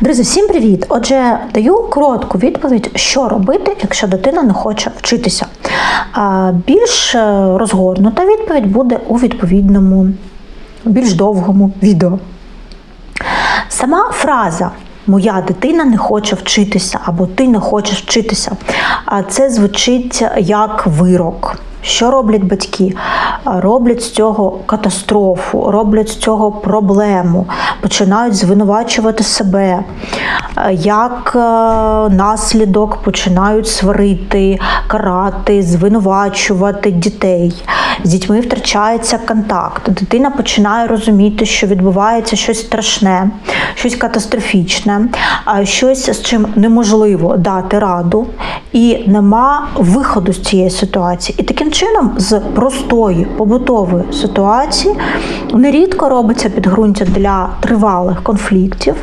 Друзі, всім привіт! Отже, даю коротку відповідь, що робити, якщо дитина не хоче вчитися. Більш е, розгорнута відповідь буде у відповідному, більш довгому відео. Сама фраза Моя дитина не хоче вчитися або ти не хочеш вчитися. А це звучить як вирок. Що роблять батьки? Роблять з цього катастрофу, роблять з цього проблему, починають звинувачувати себе. Як е, наслідок починають сварити, карати, звинувачувати дітей. З дітьми втрачається контакт. Дитина починає розуміти, що відбувається щось страшне, щось катастрофічне, щось з чим неможливо дати раду, і нема виходу з цієї ситуації. І таким чином, з простої побутової ситуації нерідко робиться підґрунтя для тривалих конфліктів.